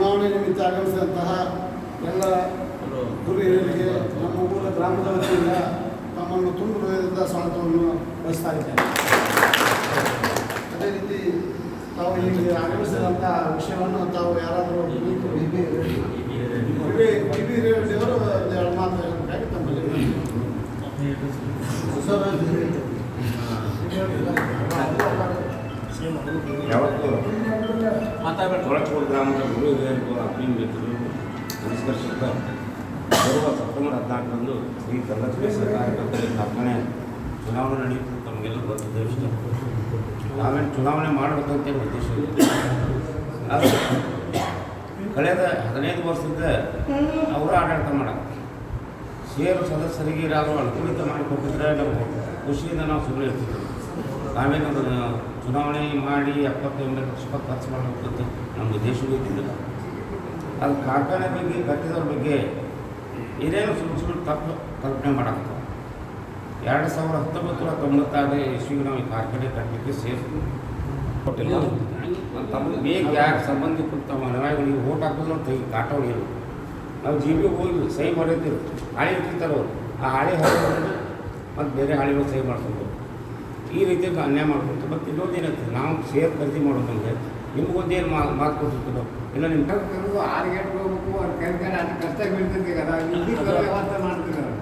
ಚುನಾವಣೆ ನಿಮಿತ್ತ ಆಗಮಿಸಿದಂತಹ ಎಲ್ಲ ಹಿರಿಯರಿಗೆ ನಮ್ಮ ಊರ ಗ್ರಾಮದ ವತಿಯಿಂದ ತಮ್ಮನ್ನು ತುಂಬ ಹೃದಯದಿಂದ ಸ್ವಾಗತವನ್ನು ಬಯಸ್ತಾ ಇದ್ದೇನೆ. ಅದೇ ರೀತಿ ತಾವು ಇಲ್ಲಿ ಆಗಮಿಸಿದಂಥ ವಿಷಯವನ್ನು ತಾವು ಯಾರಾದರೂ ರೇಡಿಯೋರು ಒಂದು ಎರಡು ಮಾತು ಹೇಳಬೇಕಾಗಿ ತಮ್ಮಲ್ಲಿ ಯಾವತ್ತೂ ತೊಳಚೂರು ಗ್ರಾಮದ ಗುರು ಹಿರಿಯರಿಗೂ ಅಭಿನ್ ವ್ಯಕ್ತಿಗಳು ನಮಸ್ಕರಿಸುತ್ತಾ ಬರುವ ಸೆಪ್ಟೆಂಬರ್ ಹದಿನಾಲ್ಕರಂದು ಶ್ರೀ ಕಾರ್ಖಾನೆ ಚುನಾವಣೆ ನಡೆಯುತ್ತೆ ತಮಗೆಲ್ಲ ಗೊತ್ತ ವಿಷಯ. ನಾವೇನು ಚುನಾವಣೆ ಮಾಡಬೇಕಂತ ಉದ್ದೇಶ ಕಳೆದ ಹದಿನೈದು ವರ್ಷದಿಂದ ಅವರು ಆಡಳಿತ ಮಾಡಕ್ಕೆ ಸೇರು ಸದಸ್ಯರಿಗೆ ನಾವು ಅನುಕೂಲಿತ ಮಾಡಿಕೊಟ್ಟಿದ್ರೆ ನಾವು ಖುಷಿಯಿಂದ ನಾವು ಇರ್ತಿದ್ವಿ ನಾವೇನು ಅದನ್ನು ಚುನಾವಣೆ ಮಾಡಿ ಎಪ್ಪತ್ತು ಎಂಬತ್ತು ಲಕ್ಷ ರೂಪಾಯಿ ಖರ್ಚು ಮಾಡಬೇಕಂತ ನಮ್ಮ ಉದ್ದೇಶವೂ ಇದ್ದಿಲ್ಲ. ಅದು ಕಾರ್ಖಾನೆ ಬಗ್ಗೆ ಕಟ್ಟಿದವ್ರ ಬಗ್ಗೆ ಏನೇನು ಸುಳ್ಳು ತಪ್ಪು ಕಲ್ಪನೆ ಮಾಡಾಕ್ತಾರೆ ಎರಡು ಸಾವಿರದ ಹತ್ತೊಂಬತ್ತು ನೂರ ತೊಂಬತ್ತಾರನೇ ಇಸ್ವಿಗೆ ನಾವು ಈ ಕಾರ್ಖಾನೆ ಕಟ್ಟಲಿಕ್ಕೆ ತಮ್ಮ ಬೇಗ ಯಾರು ಸಂಬಂಧಿಕರು ತಮ್ಮ ಅನುಯಾಯಿಗಳಿಗೆ ಓಟ್ ಹಾಕಿದ್ರು ಅಂತ ಈ ಕಾಟ ಹೊಡೆಯೋದು ನಾವು ಜಿ ಬಿ ಹೋಗಿ ಸಹಿ ಮಾಡಿರ್ತೀವಿ ಹಾಳೆ ಇಟ್ಟಿರ್ತಾರೆ ಅವರು ಆ ಹಾಳೆ ಹಾಳಿ ಮತ್ತು ಬೇರೆ ಹಾಳೆಗಳು ಸಹಿ ಮಾಡ್ಕೊಂಡು ಈ ರೀತಿ ಅನ್ಯಾಯ ಮಾಡ್ಕೊಳ್ತೀವಿ. ಮತ್ತು ಇನ್ನೊಂದು ಏನಂತ ನಾವು ಸೇರ್ ಖರೀದಿ ಮಾಡೋದಂದ್ರೆ ನಿಮಗೊಂದೇನು ಮಾ ಮಾತು ಕೊಟ್ಟಿರ್ತೀವಿ ಇಲ್ಲ ನಿಮ್ಮ ಕರೆದು ಆರು ಗಂಟೆಗೆ ಹೋಗ್ಬೇಕು ಅವ್ರು ಕರ್ಕೊಂಡು ಅದು ಕಷ್ಟ ಬೀಳ್ತೈತಿ కదా ಇಲ್ಲಿ ವ್ಯವಸ್ಥೆ ಮಾಡ್ತಿದ್ದಾರೆ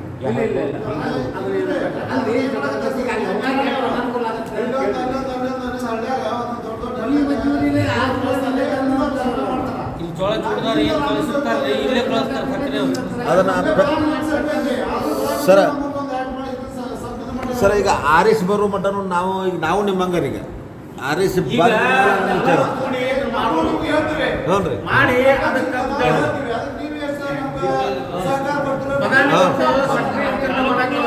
ಜೋಳ ಏನು ಕಳಿಸುತ್ತಾರೆ ಇಲ್ಲೇ ಕಳಿಸ್ತಾರೆ ಫ್ಯಾಕ್ಟ್ರಿ ಅದನ್ನ ಸರ ಸರ್ ಈಗ ಆರಿಸ್ ಬರೋ ಮಟನು ನಾವು ಈಗ ನಾವು ನಿಮ್ಮ ಹಂಗಾರೀಗ ಆರ್ ಎಸ್ ಮಾಡಿ ಅದಕ್ಕೆ ಪ್ರಧಾನಿ ಹಾ. ಮಂತ್ರಿ ಸಕ್ರಿಯ ಕೆಲಸ ಮಾಡಕ್ಕಿಲ್ಲ.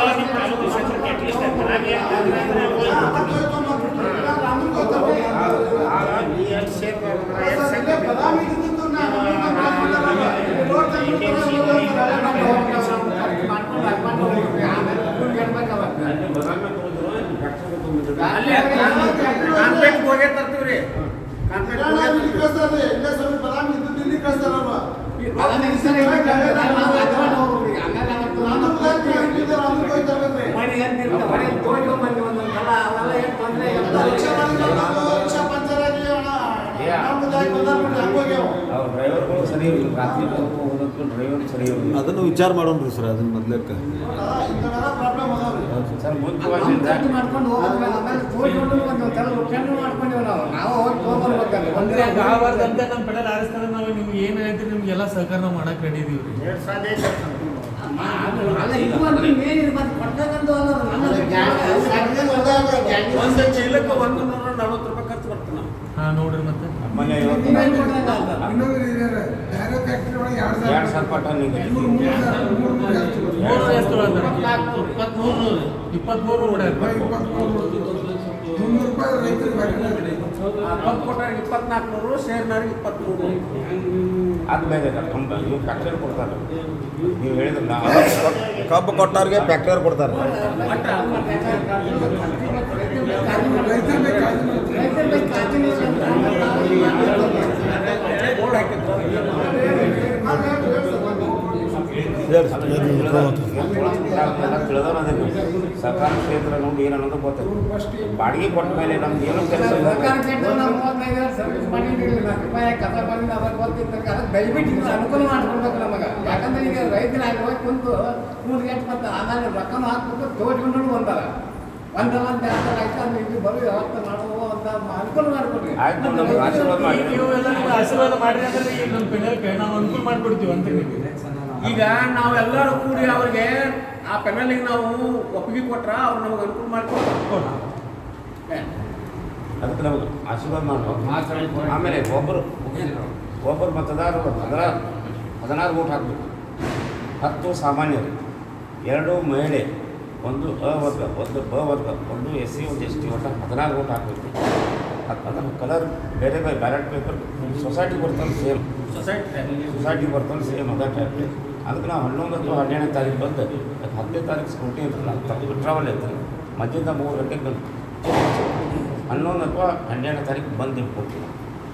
ಆಗ ನೀ ಎಷ್ಟು ಶೇರ್ ಮಾಡಿದ್ರೆ ಎಷ್ಟು ಸಂಖ್ಯೆ ಅಲ್ಲಿ ಬದಾಮಿ ತಗೊಂಡ್ರು, ಇಲ್ಲಿ ಫ್ಯಾಕ್ಟರಿ ತಗೊಂಡ್ರು. ಅಲ್ಲಿ ಕಾನ್ಪೇಟ್ಗೆ ಹೋಗೇ ತರ್ತೀವ್ರಿ ಕಾನ್ಪೇಟ್ಗೆ ಹೋಗೇ ತರ್ತೀವಿ. ಮಾಡಿ ಏನ್ ತಿಂತಾರೆ? ಮಾಡಿ ತೋಡ್ಕೊಂಡ್ ಬಂದ್ವಿ ಒಂದೊಂದ್ ಸಲ, ಅವೆಲ್ಲ ಏನ್ ತೊಂದ್ರೆ ಇಲ್ಲ. ಅವ್ರ ಡ್ರೈವರ್ಗಳು ಸರಿ ಇಲ್ಲ ರಾತ್ರಿ ತನಕ ಹೋಗೋದಕ್ಕೂ ಡ್ರೈವರ್ ಸರಿ ಅದನ್ನು ವಿಚಾರ ಮಾಡೋಣ ಸರ್ ಅದನ್ನ ಮೊದ್ಲಕ್ಕೆ. ಅಂದ್ರೆ ಆಗಬಾರ್ದಂತ ನಮ್ಮ ಆರಿಸ್ತಾರೆ ನಾವು ನಿಮ್ಗೆ ಏನು ಹೇಳ್ತೀರಿ ನಿಮ್ಗೆಲ್ಲ ಸಹಕಾರ ಮಾಡಕ್ ರೆಡಿ ಇದೀವಿ. ಒಂದು ಚೀಲಕ್ಕೆ ಒಂದು ನೂರ ನಲ್ವತ್ತು ರೂಪಾಯಿ ಖರ್ಚು ಬರ್ತದೆ ನಾವು ಹಾ ನೋಡ್ರಿ ಮತ್ತೆ. ಮನೆ. ಎರಡು ಸಾವಿರ ರೂಪಾಯಿ ಟನ್ ಇದೆ ಇಪ್ಪತ್ಮೂರು ಇಪ್ಪತ್ಮೂರು ಇಪ್ಪತ್ನಾಲ್ಕು ನೂರು ಶೇರ್ನವ್ರಿಗೆ ಇಪ್ಪತ್ತ್ಮೂರು ಅದು ನೀವು ಫ್ಯಾಕ್ಟರಿ ಕೊಡ್ತಾರೆ. ನೀವು ಹೇಳಿದ್ರೆ ನಾವು ಕಬ್ಬು ಕೊಟ್ಟವ್ರಿಗೆ ಫ್ಯಾಕ್ಟರಿ ಕೊಡ್ತಾರೆ. ಬೋರ್ಡ್ ಸರ್ಕಾರ ಕ್ಷೇತ್ರ ನೋಡಿ ಏನು ಅನ್ನೋದು ಗೊತ್ತಿಲ್ಲ ಬಾಡಿಗೆ ಕೊಟ್ಟ ಮೇಲೆ ನಮ್ದು ಏನು ಕೆಲಸ ದಯವಿಟ್ಟು ಅನುಕೂಲ ಮಾಡ್ಕೊಡ್ಬೇಕು ನಮಗೆ ಯಾಕಂದ್ರೆ ಈಗ ರೈತನ ಆಗಿ ಹೋಗಿ ಕುಂತು ಮೂರು ಗಂಟೆ ಮತ್ತೆ ಆಮೇಲೆ ರೊಕ್ಕನೂ ಹಾಕ್ಬಿಟ್ಟು ತೋಡ್ಕೊಂಡು ಬಂದಾರ ಒಂದ ಒಂದು ಎರಡು ಅಂದ್ರೆ ಇಲ್ಲಿ ಬರೋ ವ್ಯವಸ್ಥೆ ಮಾಡುವ ಅಂತ ಅನುಕೂಲ ಮಾಡ್ಕೊಡ್ರಿ. ಆಯ್ತು ನಮ್ಗೆ ಆಶೀರ್ವಾದ ಮಾಡಿ. ನೀವು ಎಲ್ಲ ನಮ್ಗೆ ಆಶೀರ್ವಾದ ಮಾಡಿರಿ ಅಂದ್ರೆ ಈಗ ನಮ್ಮ ಪೆನಲ್ಗೆ ನಾವು ಅನುಕೂಲ ಮಾಡ್ಕೊಡ್ತೀವಿ ಅಂತ ನಿಮಗೆ ಈಗ ನಾವೆಲ್ಲರೂ ಕೂಡಿ ಅವ್ರಿಗೆ ಆ ಪೆನಲಿಗೆ ನಾವು ಒಪ್ಪಿಗೆ ಕೊಟ್ರ ಅವ್ರು ನಮಗೆ ಅನುಕೂಲ ಮಾಡ್ಕೊಡ್ತಾರೆ. ಅದಕ್ಕೆ ನಮಗೆ ಆಶೀರ್ವಾದ ಮಾಡ್ಬೇಕು. ಆಮೇಲೆ ಒಬ್ಬರು ಒಬ್ಬರು ಮತದಾರರು ಹದಿನಾರು ಹದಿನಾರು ಓಟ್ ಹಾಕಬೇಕು. ಹತ್ತು ಸಾಮಾನ್ಯರು ಎರಡು ಮಹಿಳೆ. ಒಂದು ಅ ವರ್ಗ ಒಂದು ಬ ವರ್ಗ ಒಂದು ಎಸ್ ಸಿ ಒಂದು ಎಸ್ ಟಿ ಒಟ್ಟು ಹದಿನಾರು ಓಟ್ ಹಾಕಬೇಕು. ಅದು ಅದನ್ನು ಕಲರ್ ಬೇರೆ ಬೇರೆ ಬ್ಯಾಲೆಟ್ ಪೇಪರ್ ಸೊಸೈಟಿ ಬರ್ತಾನೆ ಸೇಮ್ ಸೊಸೈಟಿ ಸೊಸೈಟಿ ಬರ್ತಾನೆ ಸೇಮ್ ಅದೇ ಟೈಪ್ ಅದಕ್ಕೆ ನಾವು ಹನ್ನೊಂದು ಅಥವಾ ಹನ್ನೆರಡನೇ ತಾರೀಕು ಬಂದು ಅದು ಹತ್ತನೇ ತಾರೀಕು ಸ್ಕೂಟಿ ನಾವು ತಪ್ಪು ಟ್ರಾವೆಲ್ ಇರ್ತದೆ. ಮಧ್ಯದ ಮೂರು ಗಂಟೆಗೆ ಬಂದು. ಹನ್ನೊಂದು ಅಥವಾ ಹನ್ನೆರಡನೇ ತಾರೀಕು ಬಂದು ಕೊಡ್ತೀವಿ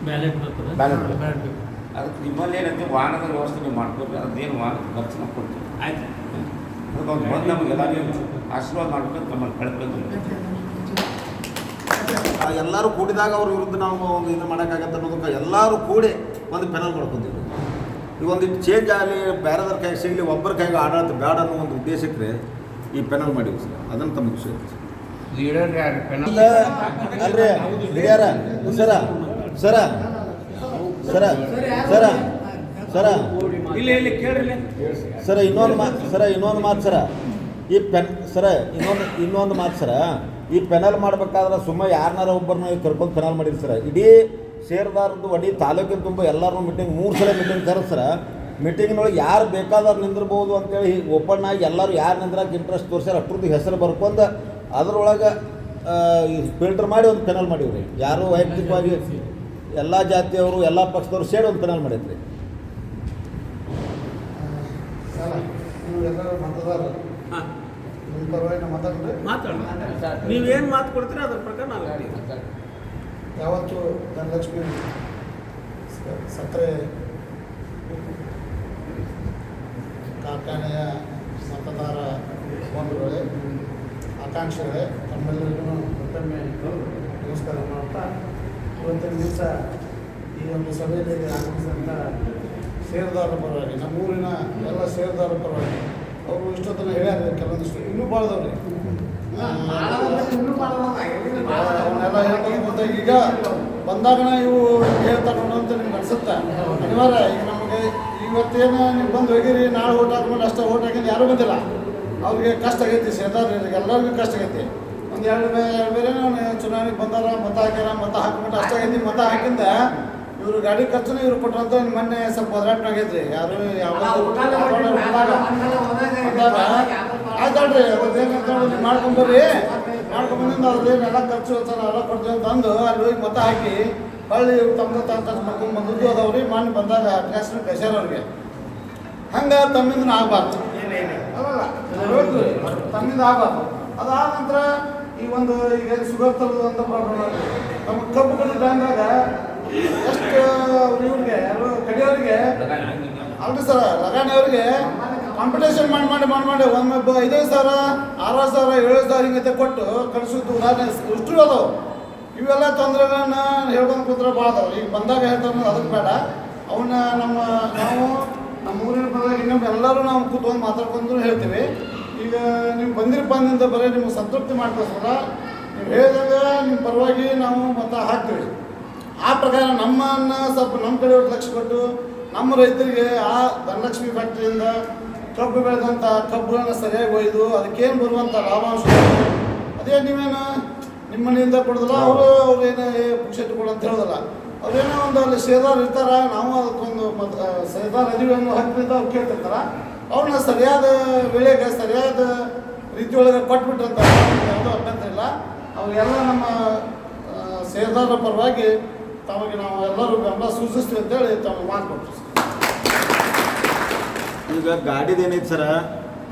ಬ್ಯಾಲೆಟ್. ಬ್ಯಾಲೆಟ್ ಅದಕ್ಕೆ ನಿಮ್ಮಲ್ಲಿ ಏನಂತೆ ವಾಹನದ ವ್ಯವಸ್ಥೆ ನೀವು ಮಾಡ್ಕೊಡ್ರಿ ಅದೇನು ವಾಹನದ ಖರ್ಚು ನಾವು ಕೊಡ್ತೀವಿ. ಆಯ್ತು. ಅದಕ್ಕೊಂದು ಬಂದು ನಮಗೆಲ್ಲ ಆಶೀರ್ವಾದ ಮಾಡ್ಕೊಂಡು ತಮ್ಮಲ್ಲಿ ಕಳ್ಕೊಂಡು ಆ ಎಲ್ಲರೂ ಕೂಡಿದಾಗ ಅವ್ರ ವಿರುದ್ಧ ನಾವು ಒಂದು ಇದು ಮಾಡೋಕ್ಕಾಗತ್ತೆ ಅನ್ನೋದಕ್ಕೆ ಎಲ್ಲರೂ ಕೂಡಿ ಒಂದು ಪೆನಲ್ ಮಾಡ್ಕೊತೀವಿ ಈಗ ಒಂದಿಟ್ಟು ಚೇಂಜ್ ಆಗಲಿ ಬೇರೆದವ್ರ ಕೈ ಸಿಗಲಿ ಒಬ್ಬರ ಕೈಗೆ ಆಡಳಿತ ಬೇಡ ಅನ್ನೋ ಒಂದು ಉದ್ದೇಶಕ್ಕೆ ಈ ಪೆನಲ್ ಮಾಡಿವಿ ಸರ್. ಅದನ್ನು ತಮ್ಮ ಅಲ್ರಿ ಹಿರಿಯರ ಸರ ಸರ ಸರ ಸರ ಸರ. ಇಲ್ಲಿ ಇಲ್ಲಿ ಕೇಳ್ರಿ ಸರ ಇನ್ನೊಂದು ಮಾತು ಸರ ಇನ್ನೊಂದು ಮಾತು ಸರ. ಈ ಪೆನ್ ಸರ ಇನ್ನೊಂದು ಇನ್ನೊಂದು ಮಾತು ಸರ. ಈ ಪೆನಲ್ ಮಾಡಬೇಕಾದ್ರೆ ಸುಮ್ಮನೆ ಯಾರನ್ನಾರ ಒಬ್ಬರನ್ನ ಕರ್ಕೊಂಡು ಪೆನಲ್ ಮಾಡಿರಿ ಸರ. ಇಡೀ ಸೇರ್ದಾರದ್ದು ಒಡಿ ತಾಲೂಕಿನ ತುಂಬ ಎಲ್ಲರೂ ಮೀಟಿಂಗ್ ಮೂರು ಸಲ ಮೀಟಿಂಗ್ ಕರೆದು ಸರ. ಮೀಟಿಂಗ್ನೊಳಗೆ ಯಾರು ಬೇಕಾದವ್ರು ನಿಂದಿರ್ಬೋದು ಅಂತೇಳಿ ಓಪನ್ ಆಗಿ ಎಲ್ಲರೂ ಯಾರು ನಿಂದ್ರಾಗ ಇಂಟ್ರೆಸ್ಟ್ ತೋರಿಸ್ಯಾರ ಅಷ್ಟ್ರದ್ದು ಹೆಸರು ಬರ್ಕೊಂಡು ಅದರೊಳಗೆ ಫಿಲ್ಟರ್ ಮಾಡಿ ಒಂದು ಪೆನಲ್ ಮಾಡಿವ್ರಿ. ಯಾರು ವೈಯಕ್ತಿಕವಾಗಿ ಎಲ್ಲ ಜಾತಿಯವರು ಎಲ್ಲ ಪಕ್ಷದವರು ಸೇರಿ ಒಂದು ಪೆನಲ್ ಮಾಡಿದ್ರಿ. ಸರ್ ಮತದಾರರು. ಪರವಾಗಿ ನಾವು ಮಾತಾಡೋಣ. ನೀವೇನು ಮಾತು ಕೊಡ್ತೀರ ಅದ್ರ ಪ್ರಕಾರ ನಾವು. ಯಾವತ್ತು ಧನಲಕ್ಷ್ಮಿ ಸಕ್ಕರೆ ಕಾರ್ಖಾನೆಯ ಮತದಾರ ಬಂಧುಗಳೇ ಆಕಾಂಕ್ಷಿಗಳೇ ತಮ್ಮೆಲ್ಲರಿಗೂ ಮತ್ತೊಮ್ಮೆ ನಮಸ್ಕಾರ ಮಾಡ್ತಾ ಇವತ್ತಿನ ದಿವಸ ಈ ಒಂದು ಸಭೆಯಲ್ಲಿ ಆಗಮಿಸಿದಂಥ ಷೇರುದಾರರ ಪರವಾಗಿ ನಮ್ಮೂರಿನ ಎಲ್ಲ ಷೇರುದಾರರ ಪರವಾಗಿ ಅವರು ಇಷ್ಟೊತ್ತನ ಹೇಳ್ಯಾರ ಕೆಲವೊಂದಿಷ್ಟು. ಇನ್ನೂ ಭಾಳದವ್ರಿ ಅವನ್ನೆಲ್ಲ ಹೇಳ್ಕೊಂಡು ಬಂದ ಈಗ ಬಂದಾಗ ಇವು ಹೇಳ್ತಾರೆ ನೋಡೋ ಅಂತ ನಿಮ್ಗೆ ಅನ್ಸುತ್ತೆ? ಅನಿವಾರ್ಯ ಈಗ ನಮಗೆ ಇವತ್ತೇನು ನೀವು ಬಂದು ಹೋಗಿರಿ ನಾಳೆ ಓಟ್ ಹಾಕೊಂಡು ಅಷ್ಟೇ ಓಟ್ ಹಾಕಿದ್ರೆ ಯಾರು ಬಂದಿಲ್ಲ. ಅವ್ರಿಗೆ ಕಷ್ಟ ಆಗೈತಿ ಸೇದಾರರಿಗೆ ಎಲ್ಲರಿಗೂ ಕಷ್ಟ ಆಗೈತಿ. ಒಂದು ಎರಡು ಎರಡು ಬೇರೆ ಚುನಾವಣೆಗೆ ಬಂದಾರ ಮತ ಹಾಕ್ಯಾರ ಮತ ಹಾಕ್ಬಿಟ್ಟು ಅಷ್ಟಾಗೈತಿ ಮತ ಹಾಕಿಂದ ಇವರು ಗಾಡಿ ಖರ್ಚುನು ಇವ್ರು ಕೊಟ್ರಂತ ಮೊನ್ನೆ ಸ್ವಲ್ಪ ಒದರಾಟ ಆಗೈತ್ರಿ. ಯಾರು ಯಾವ ಆಯ್ತಲ್ರಿ ಅದೇನಂತ ಹೇಳಿ ಮಾಡ್ಕೊಂಬರ್ರಿ. ಮಾಡ್ಕೊಂಬಂದಿಂದ ಎಲ್ಲ ಖರ್ಚು ಸರ್ ಎಲ್ಲ ಕೊಡ್ತೀವಿ ಅಂತ ಅಂದು ಅಲ್ಲಿ ಹೋಗಿ ಮತ ಹಾಕಿ ಹೊಳ್ಳಿ ತಮ್ಮ ತಾನು ಮಾಡ್ಕೊಂಡು ಬಂದದ್ದು ಅದಾವ್ರಿ ಮಾಡಿ ಬಂದಾಗ ಕ್ಯಾಸ್ಟ್ರಿ ಕಳ್ಸ್ಯಾರ ಅವ್ರಿಗೆ. ಹಂಗೆ ತಮ್ಮಿಂದ ಆಗಬಾರ್ದು. ಹೇಳ್ತೀವಿ ತಮ್ಮಿಂದ ಆಗಬಾರ್ದು. ಅದಾದ ನಂತರ ಈ ಒಂದು ಈಗ ಶುಗರ್ ಅಂತ ಪ್ರಾಬ್ಲಮ್ ನಮ್ಮ ಕಬ್ಬು ಕಡಿ ಬ್ಯಾಂಕ್ದಾಗ ಎಷ್ಟು, ಇವ್ರಿಗೆ, ಯಾರು ಕಡಿಯೋರಿಗೆ ಅಲ್ರಿ ಸರ್, ಲಗಾಣಿ ಅವ್ರಿಗೆ ಕಾಂಪಿಟೇಷನ್ ಮಾಡಿ ಮಾಡಿ ಮಾಡಿ ಮಾಡಿ. ಒಮ್ಮೆ ಐದೈದು ಸಾವಿರ ಆರು ಸಾವಿರ ಏಳು ಸಾವಿರ ಹಿಂಗತೆ ಕೊಟ್ಟು ಕಳಿಸಿದ್ದು ಉದಾಹರಣೆ ಇಷ್ಟು ಅದಾವು. ಇವೆಲ್ಲ ತೊಂದರೆಗಳನ್ನ ಹೇಳ್ಕೊಂಡು ಕೂತ್ರೆ ಭಾಳ ಅದಾವೆ. ಈಗ ಬಂದಾಗ ಹೇಳ್ತಾರೆ ಅದಕ್ಕೆ ಬೇಡ. ಅವನ್ನ ನಮ್ಮ ನಾವು, ನಮ್ಮ ಊರಿನ ಬಂದಾಗ ಇನ್ನೊಬ್ಬ ಎಲ್ಲರೂ ನಾವು ಕೂತ್ಕೊಂಡು ಮಾತಾಡ್ಕೊಂಡು ಹೇಳ್ತೀವಿ. ಈಗ ನೀವು ಬಂದಿರಪ್ಪ ಅಂದಿಂದ ಬರೀ ನಿಮ್ಗೆ ಸಂತೃಪ್ತಿ ಮಾಡ್ಕೋಸ್ಕರ ನೀವು ಹೇಳಿದಾಗ ನಿಮ್ಮ ಪರವಾಗಿ ನಾವು ಮತ ಹಾಕ್ತೀವಿ. ಆ ಪ್ರಕಾರ ನಮ್ಮನ್ನು ಸ್ವಲ್ಪ ನಮ್ಮ ಕಡೆ ಲಕ್ಷ ಕೊಟ್ಟು ನಮ್ಮ ರೈತರಿಗೆ ಆ ಧನಲಕ್ಷ್ಮಿ ಫ್ಯಾಕ್ಟ್ರಿಯಿಂದ ಕಬ್ಬು ಬೆಳೆದಂಥ ಕಬ್ಬುಗಳನ್ನ ಸರಿಯಾಗಿ ಒಯ್ದು ಅದಕ್ಕೇನು ಬರುವಂಥ ಲಾಭಾಂಶ? ಅದೇ ನೀವೇನು ನಿಮ್ಮ ಮನೆಯಿಂದ ಕೊಡೋದಿಲ್ಲ ಅವರು ಅವ್ರು ಏನೋ ಕೊಡು ಅಂತ ಹೇಳೋದಿಲ್ಲ. ಅವ್ರೇನೋ ಒಂದು ಅಲ್ಲಿ ಸೇದಾರ್ ಇರ್ತಾರ ನಾವು ಅದಕ್ಕೊಂದು ಮತ್ತು ಸೇದಾರ್ ಅರಿವನ್ನು ಹತ್ತಿರಿಂದ ಹಕ್ಕಿಂದ ಅವ್ರು ಕೇಳ್ತಿರ್ತಾರ. ಅವ್ರನ್ನ ಸರಿಯಾದ ವೇಳೆಗೆ ಸರಿಯಾದ ರೀತಿಯೊಳಗೆ ಕೊಟ್ಬಿಟ್ರಂತ ಯಾವುದೋ ಅಭ್ಯಂತರ ಇಲ್ಲ. ಅವರೆಲ್ಲ ನಮ್ಮ ಸೇದಾರ ಪರವಾಗಿ ತಮಗೆ ನಾವು ಎಲ್ಲರೂ ಬೆಂಬಲ ಸೂಚಿಸ್ತೀವಿ ಅಂತೇಳಿ ತಮಗೆ ಮಾತು ಕೊಡ್ತೀವಿ. ಈಗ ಗಾಡಿದು ಏನೈತೆ ಸರ?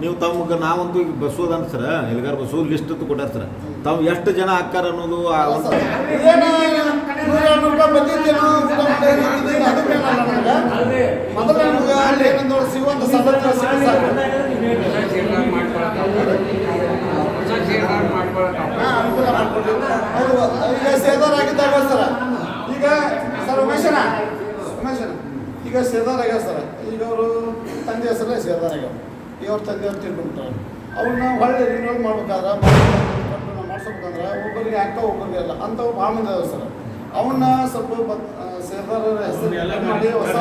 ನೀವು ತಮ್ಗೆ ನಾವಂತೂ ಈಗ ಬಸ್ಸೋದಂತ ಸರ ಎಲ್ಲಿಗಾರ ಬಸ್ಸು ಲಿಸ್ಟ್ ಅಂತ ಕೊಟ್ಟಾರ ಸರ. ತಾವು ಎಷ್ಟು ಜನ ಹಾಕ್ತಾರ ಅನ್ನೋದು ಸರ. ಈಗ ಸರ್. ಉಮೇಶನ? ಉಮೇಶನ? ಈಗ ಸೇದಾರ್ ಆಗ್ಯಾವ ಸರ್. ಈಗ ಅವರು ತಂದೆ ಹೆಸರಲ್ಲೇ ಸೇದಾರ್ ಇವ್ರ. ತಂದೆಯವ್ರು ಅವ್ರ ತಂದೆ ಅವ್ರು ತಿಳ್ಕೊಂಡ್ಬಿಟ್ಟಾರೆ ಅವ್ರನ್ನ ಹೊಳ್ಳಿ ರಿನ್ಯೂವಲ್ ಮಾಡ್ಬೇಕಾದ್ರೆ ಮಾಡ್ಸೋಬೇಕಂದ್ರೆ ಒಬ್ಬರಿಗೆ ಅಕ್ಕ ಒಬ್ಬರಿಗೆ ಅಲ್ಲ. ಅಂಥವು ಭಾಳ ಮಂದಿ ಅದಾವ ಸರ್ ಅವನ್ನ ಸ್ವಲ್ಪ ಸೇರ್ದಾರ ಹೆಸರು ಮಾಡಿ ಹೊಸ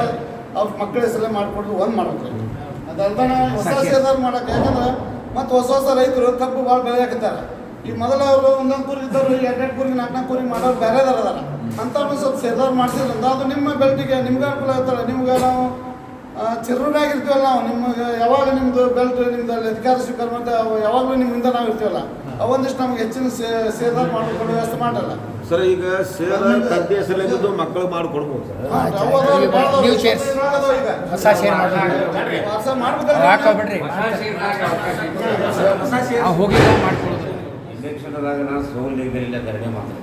ಅವ್ರ ಮಕ್ಕಳ ಹೆಸರಲ್ಲೇ ಮಾಡಿಕೊಡ್ದು ಒಂದು ಮಾಡ್ಬೇಕು. ಅದಲ್ದಣ ಹೊಸ ಸೇರ್ದಾರ ಮಾಡಕ್ಕೆ ಯಾಕಂದ್ರೆ ಮತ್ತು ಹೊಸ ಹೊಸ ರೈತರು ಕಬ್ಬು ಭಾಳ ಬೆಳೆಯಾಕತ್ತಾರೆ ಈ ಮೊದಲ ಅವರು ಒಂದೊಂದು ಕೂರಿ ಇದ್ದವ್ರು ಎರಡೆರಡು ಕುರಿ ನಾಲ್ಕು ನಾಲ್ಕು ಕೂರಿ ಮಾಡೋರು ಬೇರೆ ಅದಾರ. ಅಂಥವ್ರನ್ನ ಸ್ವಲ್ಪ ಸೇರ್ದಾರ ಮಾಡ್ಸಿದ್ರಿಂದ ಅದು ನಿಮ್ಮ ಬೆಲ್ಟಿಗೆ ನಿಮ್ಗೆ ಅನುಕೂಲ ಆಗ್ತಾರೆ ನಿಮ್ಗೆ ನಾವು ಚಿರುನಾಗಿರ್ತೀವಲ್ಲ ನಾವು ನಿಮಗೆ ಯಾವಾಗ ನಿಮ್ಮದು ಬೆಲ್ಟ್ ನಿಮ್ಮದು ಅಲ್ಲಿ ಅಧಿಕಾರ ಸ್ವೀಕಾರ ಮತ್ತೆ ಅವು ಯಾವಾಗಲೂ ನಿಮ್ಮಿಂದ ನಾವು ಇರ್ತೀವಲ್ಲ ಅವೊಂದಿಷ್ಟು ನಮ್ಗೆ ಹೆಚ್ಚಿನ ಸೇ ಸೇದಾರ್ ಮಾಡಿಕೊಡೋ ವ್ಯವಸ್ಥೆ ಮಾಡಲ್ಲ. ಸರ್ ಈಗ ಸೇರ ತಂದೆ ಹೆಸರಿದ್ದು ಮಕ್ಕಳು ಮಾಡಿಕೊಡ್ಬೋದು. ಹೊಸ ಶೇರ್ ಹಾಕೋಬಿಡ್ರಿ ಹೋಗಿಲ್ಲ ಮಾಡ್ಕೊಳ್ಳೋದು ಇಲೆಕ್ಷನ್ದಾಗ ನಾನು ಇಲ್ಲ ಧರಣಿ ಮಾಡ್ತೀನಿ.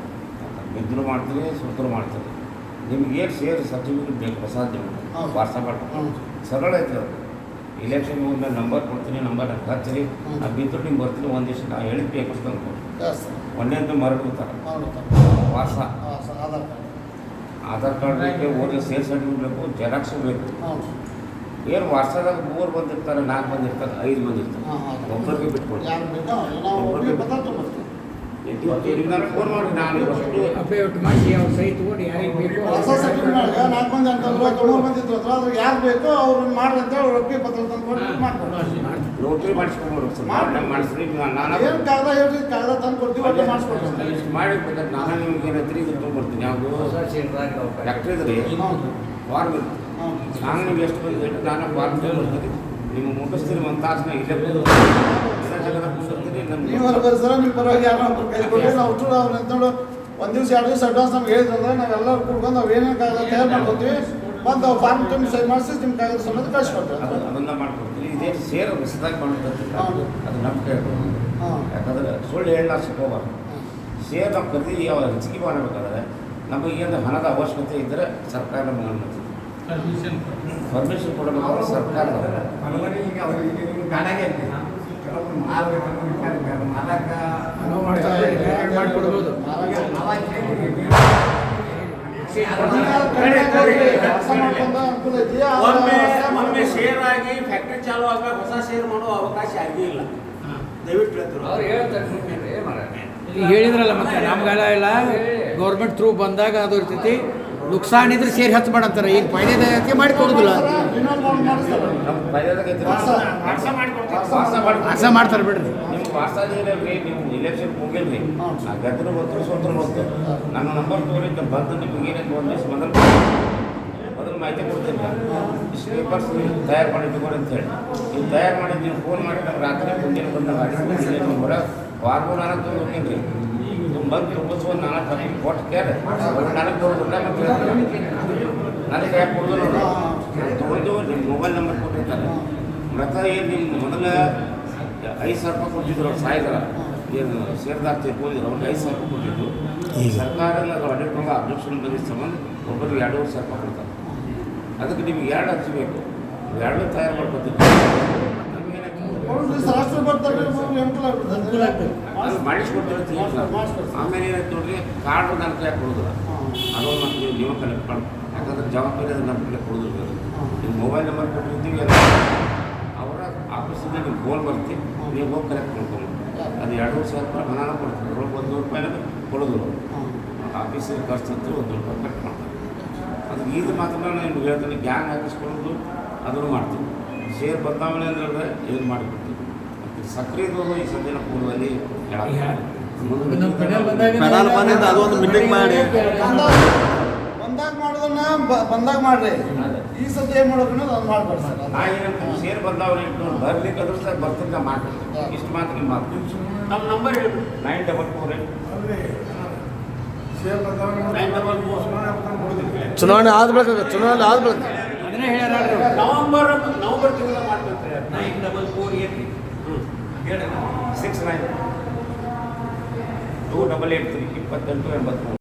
ಬಿದ್ದರೂ ಮಾಡ್ತೀನಿ ಸೋತರು ಮಾಡ್ತೀನಿ. ನಿಮ್ಗೆ ಏನು ಸೇರ್ ಸರ್ಟಿಫಿಕೇಟ್ ಬೇಕು ಹೊಸದು ಹೌದು. ವಾಟ್ಸಪ್ ಮಾಡಿ ಸರಳ ಐತೆ ಅದು. ಇಲೆಕ್ಷನ್ ಹೋದ್ಮೇಲೆ ನಂಬರ್ ಕೊಡ್ತೀನಿ ನಂಬರ್ ನಂಗೆ ಹಚ್ಚಿರಿ. ನಾನು ಬಿದ್ದು ನಿಮ್ಗೆ ಬರ್ತೀನಿ ಒಂದು ದಿವಸ ನಾ ಹೇಳಿದ ಪೇಪರ್ಸ್ ತಂದು ಎಸ್ ಒಂದೇಂತ ಮರಡ್ಬಿಡ್ತಾರೆ ವಾಸ ಆಧಾರ್ ಕಾರ್ಡ್ ಬೇಕು ಓದಿ ಸೇಲ್ ಸರ್ಟಿಫಿಕೇಟ್ ಬೇಕು ಜೆರಾಕ್ಸ್ ಬೇಕು. ಏನು ವಾಟ್ಸಪ್ದಾಗ ಮೂರು ಬಂದಿರ್ತಾರೆ ನಾಲ್ಕು ಬಂದಿರ್ತಾರೆ ಐದು ಬಂದಿರ್ತಾರೆ. ಒಬ್ಬರಿಗೆ ಬಿಟ್ಕೊಡಿ. ಬೇಕೋ ನಾವು ಒಬ್ಬರಿಗೆ ಮಾಡಿ ನಾಲ್ಕು ಅದ್ರಾಗ ಯಾರು ಬೇಕೋ ಅವ್ರನ್ನ ಅಂತ ಪತ್ರ ತಂದು ಕೊಟ್ಟು ಮಾಡ್ಕೊಡ್ತೀವಿ ನೋಟ್ರಿ ಮಾಡಿಸ್ಕೊಂಡ್ಬಿಡ್ಬೇಕು ಸರ್ ಮಾಡಿ ಮಾಡಿಸ್ರಿ ನಾನು ಏನು ಕಾಗದ ಕಾಗದ ತಂದು ಕೊಡ್ತೀವಿ ಮಾಡಿರ್ಬೇಕಾದ್ರೆ ನಾನು ನಿಮ್ಗೆ ಇದು ನಾನು ಎಷ್ಟು ನಾನು ಫಾರ್ಮ್ ನಿಮ್ಮ ಮುಟ್ಟಿಸ್ತೀನಿ ಒಂದು ತಾಸನ್ನ ಇಲ್ಲೇ ನೀವು ಸರ್ ನಿಮ್ಮ ಪರವಾಗಿ ಯಾರೋ ಒಬ್ರು ಕೈ ಕೊಟ್ಟು ನಾವು ಒಟ್ಟು ಅವ್ರು ನಿಂತ್ಕೊಂಡು ಒಂದು ದಿವಸ ಎರಡು ದಿವಸ ಅಡ್ವಾನ್ಸ್ ನಮ್ಗೆ ಹೇಳಿದ್ರೆ ನಾವೆಲ್ಲರೂ ಕೂಡ್ಕೊಂಡು ನಾವು ಏನೇನು ಕಾಗದ ತಯಾರು ಮಾಡ್ಕೊತೀವಿ. ಬಂದು ಅವ್ರು ಫಾರ್ಮ್ ತುಂಬ ಸೈ ಮಾಡಿಸಿ ನಿಮ್ಮ ಕಾಗದ ಸಮೇತ ಅದು ಕಳಿಸ್ಕೊಡ್ತೀವಿ ಅದನ್ನ ಮಾಡ್ಕೊಡ್ತೀನಿ ಇದೇ ಸೇರ್ ಹೊಸದಾಗಿ. ಅದು ನಮ್ಮ ಕೈ ಯಾಕಂದ್ರೆ ಸುಳ್ಳು ಹೇಳ ಹೋಗ್ಬಾರ್ದು. ಸೇರ್ ನಾವು ಖರೀದಿ ಯಾವ ಹೆಚ್ಚಿಗೆ ಮಾಡಬೇಕಾದ್ರೆ ನಮಗೆ ಏನು ಹಣದ ಅವಶ್ಯಕತೆ ಇದ್ದರೆ ಸರ್ಕಾರ ನಮಗೆ ಅನುಮತಿ ಪರ್ಮಿಷನ್ ಪರ್ಮಿಷನ್ ಕೊಡಬೇಕಾದ್ರೆ ಸರ್ಕಾರ ಮಾಡ್ಕೊಡ್ಬೋದು? ಒಮ್ಮೆ ಶೇರ್ ಆಗಿ ಫ್ಯಾಕ್ಟ್ರಿ ಚಾಲು ಆಗ್ಬೇಕು ಹೊಸ ಶೇರ್ ಮಾಡೋ ಅವಕಾಶ ಆಗೇ ಇಲ್ಲ. ದಯವಿಟ್ಟು ಹೇಳ್ತಾರೆ? ಅವ್ರು ಹೇಳ್ತಾರೆ ಹೇಳಿದ್ರಲ್ಲ ಮತ್ತೆ ನಮ್ಗೆಲ್ಲ ಇಲ್ಲ. ಗೌರ್ಮೆಂಟ್ ಥ್ರೂ ಬಂದಾಗ ಅದು ಇರ್ತೈತಿ. ನುಕ್ಸಾನ್ ಇದ್ರೆ ಸೇರಿ ಹತ್ತು ಮಾಡಂತಾರೆ ಈಗ ಫೈದೇದಾಗಿ ಮಾಡಿ ಕೊಡುದಿಲ್ಲ ನಮ್ಮ ಫೈದಾದಾಗ ಐತ್ರಿ. ವಾಸ. ಮಾಡ್ತಾರೆ ಬಿಡ್ರಿ. ನಿಮ್ಗೆ ವಾಟ್ಸಪ್ ಏನಿಲ್ರಿ ನೀವು ಇಲೆಕ್ಷನ್ ಹೋಗಿಲ್ರಿ ಹ್ಮ್. ನಾ ಗೆದ್ರು ಗೊತ್ತು ಸೋತ್ರ ನನ್ನ ನಂಬರ್ ತೋರಿದ್ದ ಬಂದು ನಿಮ್ಗೆ ಏನೇನು ಮೊದಲು ಮೊದಲು ಮಾಹಿತಿ ಕೊಡ್ತೀನಿ. ಇಷ್ಟು ಪೇಪರ್ಸ್ ನೀವು ತಯಾರು ಅಂತ ಹೇಳಿ ನೀವು ತಯಾರು ಮಾಡಿದ್ದು ನೀವು ಫೋನ್ ಮಾಡಿ ರಾತ್ರಿ ಮುಂಜಾನೆ ಬಂದಾಗ ನಾನು ವಾರಗೂ ನಾಲ್ಕು ತೊಗೊಂಡು ಬಂದು ತುಂಬಿಸುವ ನಾಲ್ಕು ಹತ್ತು ಕೊಟ್ಟು ಕೇಳಿ ನಾಲ್ಕು ತೊಗೊಂಡು ಮತ್ತೆ ನನಗೆ ಯಾಕೆ ಕೊಡೋದು ತೊಗೊಂಡು ನಿಮ್ಮ ಮೊಬೈಲ್ ನಂಬರ್ ಕೊಟ್ಟಿರ್ತಾರೆ. ಮೃತ ಏನು ನಿಮ್ಮ ಮೊದಲ ಐದು ಸಾವಿರ ರೂಪಾಯಿ ಕೊಟ್ಟಿದ್ರು ಅವ್ರು ಸಾಯಿದ್ರ ಏನು ಸೇರ್ದಾರ್ ತಿಳ್ಕೊಂಡಿದ್ರು ಅವ್ರಿಗೆ ಐದು ಸಾವಿರ ರೂಪಾಯಿ ಕೊಟ್ಟಿದ್ದು ಸರ್ಕಾರ ಆಡಿಟ್ ಬಂದ ಅಬ್ಜೆಕ್ಷನ್ ಬಂದಿದ್ದ ಸಂಬಂಧ ಒಬ್ಬರಿಗೆ ಎರಡೂವರೆ ಸಾವಿರ ರೂಪಾಯಿ ಕೊಡ್ತಾರೆ. ಅದಕ್ಕೆ ನಿಮ್ಗೆ ಎರಡು ಹಚ್ಚಬೇಕು ಎರಡು ತಯಾರು ಮಾಡ್ಕೊತೀವಿ. ಆಮೇಲೆ ಏನಾಯ್ತು ನೋಡ್ರಿ ಕಾರ್ಡ್ ನನ್ನ ಕೈಯಾಗ ಕೊಡೋದಿಲ್ಲ. ಅದೊಂದು ಮತ್ತೆ ನೀವು ನೀವು ಕಲೆಕ್ಟ್ ಮಾಡಿ ಯಾಕಂದ್ರೆ ಜವಾಬ್ದಾರಿ ಅದು ನಮ್ಮ ಕಡೆ ಕೊಡೋದಿಲ್ಲ. ನಿಮ್ಮ ಮೊಬೈಲ್ ನಂಬರ್ ಕೊಟ್ಟಿರ್ತೀವಿ ಎಲ್ಲ ಅವರ ಆಫೀಸಿಂದ ನೀವು ಫೋನ್ ಬರ್ತೀವಿ ನೀವು ಹೋಗಿ ಕಲೆಕ್ಟ್ ಮಾಡ್ಕೊಂಡು ಅದು ಎರಡು ಸಾವಿರ ರೂಪಾಯಿ ಹಣನ ಕೊಡ್ತೀವಿ ಅದ್ರೊಳಗೆ ಒಂದು ನೂರು ರೂಪಾಯಿನ ಕೊಡೋದಿಲ್ಲ. ಆಫೀಸಿಗೆ ಖರ್ಚು ಅಂತ ಒಂದು ರೂಪಾಯಿ ಕಲೆಕ್ಟ್ ಮಾಡ್ತಾರೆ. ಅದು ಇದು ಮಾತ್ರ ನಾನು ನಿಮ್ಗೆ ಹೇಳ್ತೀನಿ ಗ್ಯಾಂಗ್ ಹಾಕಿಸ್ಕೊಳ್ಳೋದು ಅದನ್ನು ಮಾಡ್ತೀವಿ ಶೇರ್ ಬದಲಾವಣೆ ಅಂದ್ರೆ ಏನು ಮಾಡಿಬಿಡ್ತೀವಿ ಸಕ್ಕರೆ ಇದ್ದು ಈ ಸಂದಿನ ಪೂರ್ವದಲ್ಲಿ ಅದೊಂದು ಮೀಟಿಂಗ್ ಮಾಡಿ. ಬಂದಾಗ ಮಾಡೋದನ್ನ ಬ- ಬಂದಾಗ ಮಾಡ್ರಿ. ಈ ಸತಿ ಏನು ಮಾಡೋದು ಅದು ಮಾಡ್ಬೇಡಿ ಸರ್. ನಾ ಏನು ಶೇರ್ ಬದಲಾವಣೆ ಇಟ್ಟು ಬರ್ಲಿಕ್ಕೆ ಅದ್ರ ಸಹ ಬರ್ತಿದ್ದ ಮಾಡ್ತೀನಿ ಇಷ್ಟು ಮಾತ್ರ ನಿಮ್ಮ ಮಾತು. ನಮ್ಮ ನಂಬರ್ ಹೇಳಿ. Nine double four eight nine double four ಚುನಾವಣೆ ಆದ ಬಳಿಕ ಚುನಾವಣೆ ಆದ ಬಳಿಕ ಅದನ್ನೇ ನವೆಂಬರ್ ನವಂಬರ್ ನವಂಬರ್ ತಿಂಗಳ ಮಾಡ್ತಾರೆ ನೈನ್ ಡಬಲ್ ಫೋರ್ ಏಟ್ ಹೇಳಿ. Six nine. Two double eight three ಇಪ್ಪತ್ತೆಂಟು ಎಂಬತ್ತ್ಮೂರು